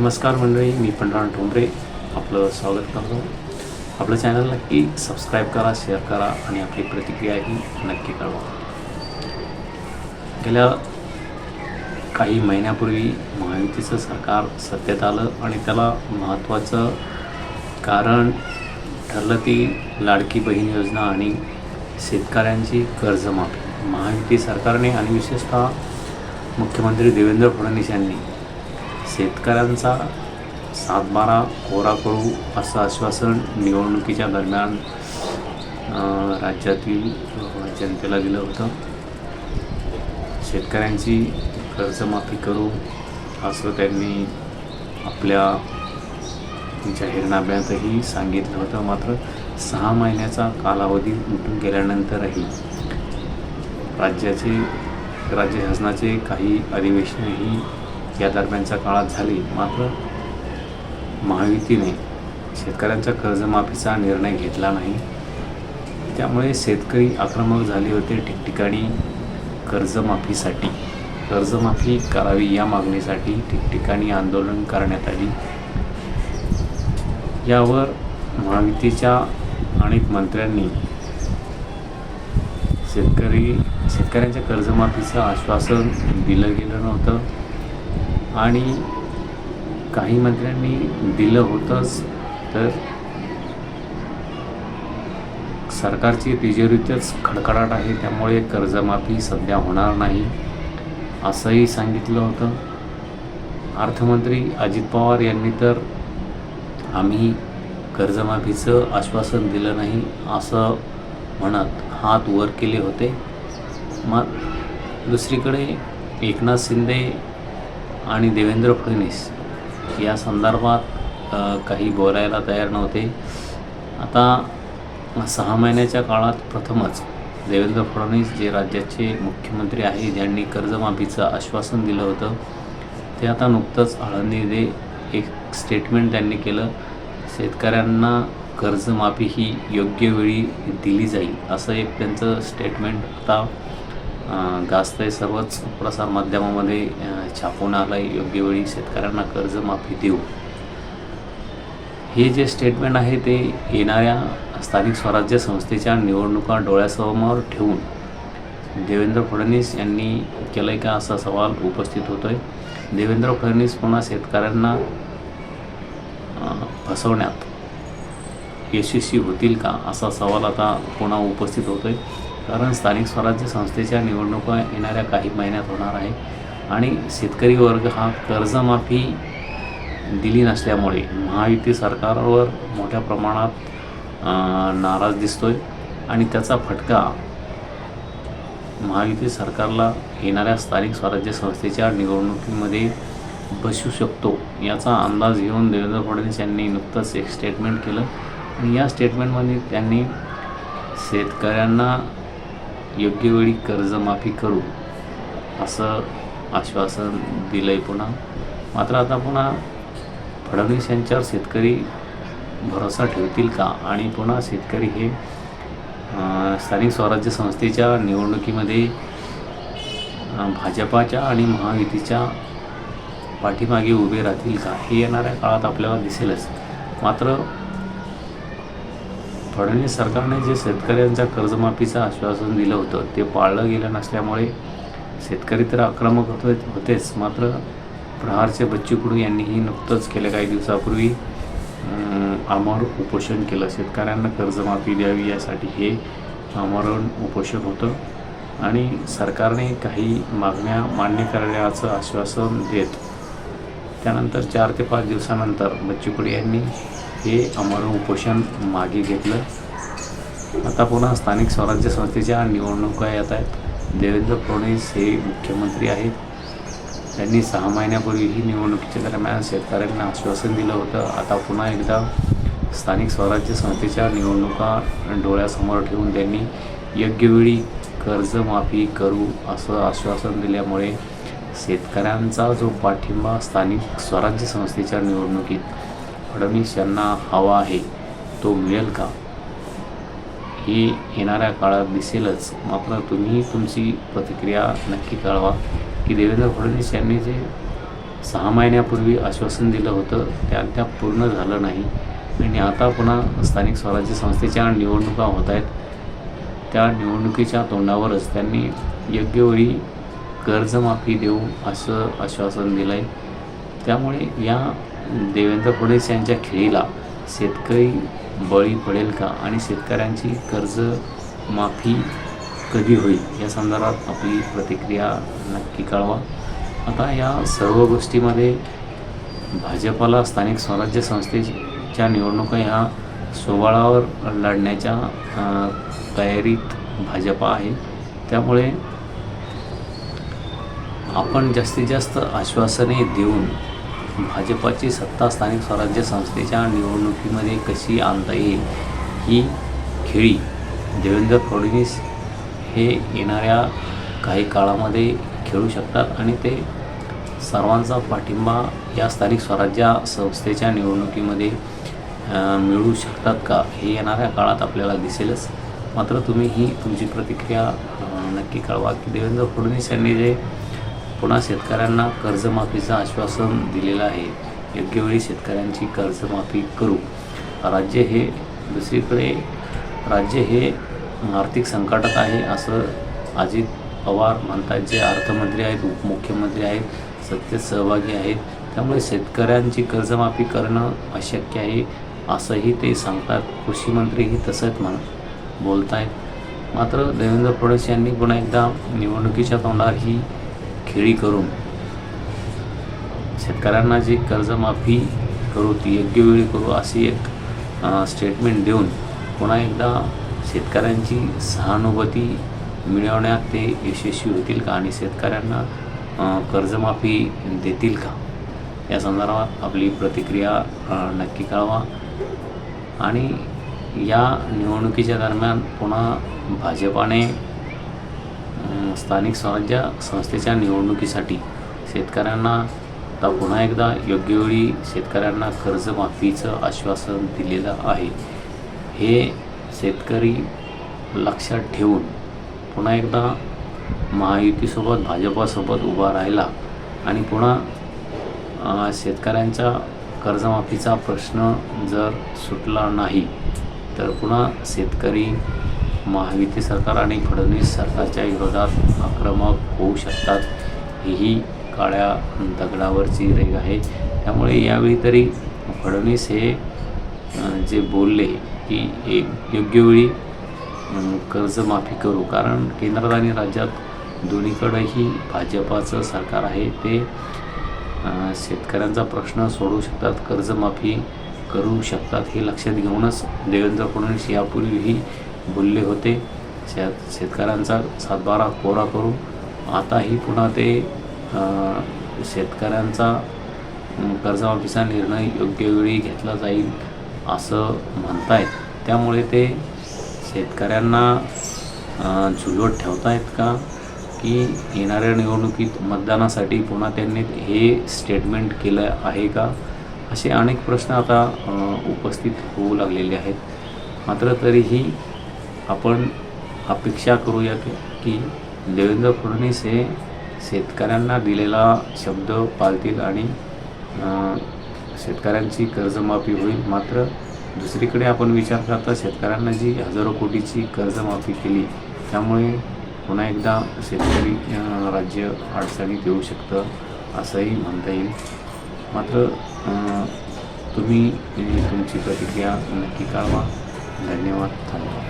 नमस्कार मंडळी मी पंढरा ठोंबरे आपलं स्वागत करतो. आपलं चॅनल नक्की सबस्क्राईब करा शेअर करा आणि आपली प्रतिक्रियाही नक्की कळवा. गेल्या काही महिन्यापूर्वी महायुतीचं सरकार सत्तेत आलं आणि त्याला महत्त्वाचं कारण ठरलं ती लाडकी बहीण योजना आणि शेतकऱ्यांची कर्जमाफी. महायुती सरकारने आणि विशेषतः मुख्यमंत्री देवेंद्र फडणवीस यांनी शेतकऱ्यांचा सातबारा कोरा करू असं आश्वासन निवडणुकीच्या दरम्यान राज्यातील जनतेला दिलं होतं. शेतकऱ्यांची कर्जमाफी करू असं त्यांनी आपल्या जाहीरनाम्यातही सांगितलं होतं. मात्र सहा महिन्याचा कालावधी उठून गेल्यानंतरही राज्याचे राज्य शासनाचे काही अधिवेशनही या दरम्यानच्या काळात झाली. मात्र महायुतीने शेतकऱ्यांच्या कर्जमाफीचा निर्णय घेतला नाही. त्यामुळे शेतकरी आक्रमक झाले होते ठिकठिकाणी कर्जमाफीसाठी. कर्जमाफी करावी या मागणीसाठी ठिकठिकाणी आंदोलन करण्यात आली. यावर महायुतीच्या अनेक मंत्र्यांनी शेतकरी शेतकऱ्यांच्या कर्जमाफीचं आश्वासन दिलं गेलं नव्हतं. आणि काही मंत्र्यांनी दिलं होतंच तर सरकारची तिजोरीतच खडखडाट आहे त्यामुळे कर्जमाफी सध्या होणार नाही असंही सांगितलं होतं. अर्थमंत्री अजित पवार यांनी तर आम्ही कर्जमाफीचं आश्वासन दिलं नाही असं म्हणत हात वर केले होते. मग दुसरीकडे एकनाथ शिंदे आणि देवेंद्र फडणवीस या संदर्भात काही बोलायला तयार नव्हते. आता सहा महिन्याच्या काळात प्रथमच देवेंद्र फडणवीस जे राज्याचे मुख्यमंत्री आहे ज्यांनी कर्जमाफीचं आश्वासन दिलं होतं ते आता नुकतंच आळंदीमध्ये एक स्टेटमेंट त्यांनी केलं शेतकऱ्यांना कर्जमाफी ही योग्य वेळी दिली जाईल. असं एक त्यांचं स्टेटमेंट आता गाजतंय सर्वच. प्रसारमाध्यमामध्ये छापून आलं आहे योग्य वेळी शेतकऱ्यांना कर्जमाफी देऊ. हे जे स्टेटमेंट आहे ते येणाऱ्या स्थानिक स्वराज्य संस्थेच्या निवडणुका डोळ्यासमोर ठेवून देवेंद्र फडणवीस यांनी केलं आहे का असा सवाल उपस्थित होतो आहे देवेंद्र फडणवीस पुन्हा शेतकऱ्यांना फसवण्यात यशस्वी होतील का असा सवाल आता पुन्हा उपस्थित होतो आहे कारण स्थानिक स्वराज्य संस्थेच्या निवडणुका येणाऱ्या काही महिन्यात होणार आहे आणि शेतकरी वर्ग हा कर्जमाफी दिली नसल्यामुळे महायुती सरकारवर मोठ्या प्रमाणात नाराज नाराज दिसतोय. आणि त्याचा फटका महायुती सरकारला येणाऱ्या स्थानिक स्वराज्य संस्थेच्या निवडणुकीमध्ये बसू शकतो याचा अंदाज घेऊन देवेंद्र फडणवीस यांनी नुकतंच एक स्टेटमेंट केलं. आणि या स्टेटमेंटमध्ये त्यांनी शेतकऱ्यांना योग्य वेळी कर्जमाफी करू असं आश्वासन दिलं आहे पुन्हा. मात्र आता पुन्हा फडणवीस यांच्यावर शेतकरी भरोसा ठेवतील का? आणि पुन्हा शेतकरी हे स्थानिक स्वराज्य संस्थेच्या निवडणुकीमध्ये भाजपाच्या आणि महायुतीच्या पाठीमागे उभे राहतील का? हे येणाऱ्या काळात आपल्याला दिसेलच. मात्र फडणवीस सरकारने जे शेतकऱ्यांच्या कर्जमाफीचं आश्वासन दिलं होतं ते पाळलं गेलं नसल्यामुळे शेतकरी तर आक्रमक होते होतेच. मात्र प्रहारचे बच्चू कडू यांनीही नुकतंच केलं काही दिवसापूर्वी अं, आमरण उपोषण केलं. शेतकऱ्यांना कर्जमाफी द्यावी यासाठी हे आमरण उपोषण होतं आणि सरकारने काही मागण्या मान्य करण्याचं आश्वासन देत त्यानंतर चार ते पाच दिवसानंतर बच्चू कडू यांनी हे आमरण उपोषण मागे घेतलं. आता पुन्हा स्थानिक स्वराज्य संस्थेच्या निवडणुका येत आहेत. देवेंद्र फडणवीस हे मुख्यमंत्री आहेत. त्यांनी सहा महिन्यापूर्वी ही निवडणुकीच्या दरम्यान शेतकऱ्यांना आश्वासन दिलं होतं. आता पुन्हा एकदा स्थानिक स्वराज्य संस्थेच्या निवडणुका डोळ्यासमोर ठेवून त्यांनी योग्यवेळी कर्जमाफी करू असं आश्वासन दिल्यामुळे शेतकऱ्यांचा जो पाठिंबा स्थानिक स्वराज्य संस्थेच्या निवडणुकीत फडणवीस यांना हवा आहे तो मिळेल का? हे येणाऱ्या काळात दिसेलच मात्र तुम्ही तुमची प्रतिक्रिया नक्की कळवा की देवेंद्र फडणवीस यांनी जे सहा महिन्यापूर्वी आश्वासन दिलं होतं त्या त्या पूर्ण झालं नाही. आणि आता पुन्हा स्थानिक स्वराज्य संस्थेच्या निवडणुका होत आहेत. त्या निवडणुकीच्या तोंडावरच त्यांनी योग्यवेळी कर्जमाफी देऊ असं आश्वासन दिलं आहे त्यामुळे या देवेंद्र फडणवीस यांच्या खेळीला शेतकरी बळी पडेल का आणि शेतकऱ्यांची कर्ज माफी कधी होईल? या संदर्भात आपली प्रतिक्रिया नक्की कळवा. आता या सर्व गोष्टीमध्ये भाजपाला स्थानिक स्वराज्य संस्थेच्या निवडणुका ह्या सोबाळावर लढण्याच्या तयारीत भाजपा आहे. त्यामुळे आपण जास्तीत जास्त आश्वासने देऊन भाजपाची सत्ता स्थानिक स्वराज्य संस्थेच्या निवडणुकीमध्ये कशी आणता येईल ही खेळी देवेंद्र फडणवीस हे येणाऱ्या काही काळामध्ये खेळू शकतात आणि ते सर्वांचा पाठिंबा या स्थानिक स्वराज्य संस्थेच्या निवडणुकीमध्ये मिळू शकतात का हे येणाऱ्या काळात आपल्याला दिसेलच. मात्र तुम्ही ही तुमची प्रतिक्रिया नक्की कळवा की देवेंद्र फडणवीस यांनी जे पुन्हा शेतकऱ्यांना कर्जमाफीचं आश्वासन दिलेलं आहे. योग्य वेळी शेतकऱ्यांची कर्जमाफी करू. राज्य हे दुसरीकडे राज्य हे आर्थिक संकटात आहे असं अजित पवार म्हणतात. जे अर्थमंत्री आहेत उपमुख्यमंत्री आहेत सत्तेत सहभागी आहेत. त्यामुळे शेतकऱ्यांची कर्जमाफी करणं अशक्य आहे असंही ते सांगतात. कृषीमंत्रीही तसंच म्हण बोलत आहेत मात्र देवेंद्र फडणवीस यांनी पुन्हा एकदा निवडणुकीच्या तोंडावर ही खेळी करून शेतकऱ्यांना जी कर्जमाफी करू ती योग्य वेळी करू अशी एक स्टेटमेंट देऊन पुन्हा एकदा शेतकऱ्यांची सहानुभूती मिळवण्यात ते यशस्वी होतील का आणि शेतकऱ्यांना कर्जमाफी देतील का? या संदर्भात आपली प्रतिक्रिया नक्की कळवा. आणि या निवडणुकीच्या दरम्यान पुन्हा भाजपाने स्थानिक स्वराज्य संस्थेच्या निवडणुकीसाठी शेतकऱ्यांना आता पुन्हा एकदा योग्य वेळी शेतकऱ्यांना कर्जमाफीचं आश्वासन दिलेलं आहे. हे शेतकरी लक्षात ठेवून पुन्हा एकदा महायुतीसोबत भाजपासोबत उभा राहिला आणि पुन्हा शेतकऱ्यांच्या कर्जमाफीचा प्रश्न जर सुटला नाही तर पुन्हा शेतकरी महायुती सरकार आणि फडणवीस सरकारच्या विरोधात आक्रमक होऊ शकतात हीही काळ्या दगडावरची रेग आहे. त्यामुळे यावेळी तरी फडणवीस हे जे बोलले की एक योग्य वेळी कर्जमाफी करू. कारण केंद्रात आणि राज्यात दोन्हीकडेही भाजपाचं सरकार आहे. ते शेतकऱ्यांचा प्रश्न सोडवू शकतात कर्जमाफी करू शकतात हे लक्षात घेऊनच देवेंद्र फडणवीस यापूर्वीही बोलले होते. शेत शेतकऱ्यांचा सातबारा कोरा करू. आताही पुन्हा ते शेतकऱ्यांचा कर्जमाफीचा निर्णय योग्य वेळी घेतला जाईल असं म्हणतायत. त्यामुळे ते शेतकऱ्यांना झुलवत ठेवतायत का? की येणाऱ्या निवडणुकीत मतदानासाठी पुन्हा त्यांनी हे स्टेटमेंट केलं आहे का? असे अनेक प्रश्न आता उपस्थित होऊ लागलेले आहेत. मात्र तरीही आपण अपेक्षा करूया की देवेंद्र फडणवीस हे शेतकऱ्यांना दिलेला शब्द पाळतील आणि शेतकऱ्यांची कर्जमाफी होईल. मात्र दुसरीकडे आपण विचार करता शेतकऱ्यांना जी हजारो कोटीची कर्जमाफी केली त्यामुळे पुन्हा एकदा शेतकरी राज्य अडचणीत येऊ शकतं असंही म्हणता येईल. मात्र तुम्ही तुमची प्रतिक्रिया नक्की कळवा. धन्यवाद. थांबवा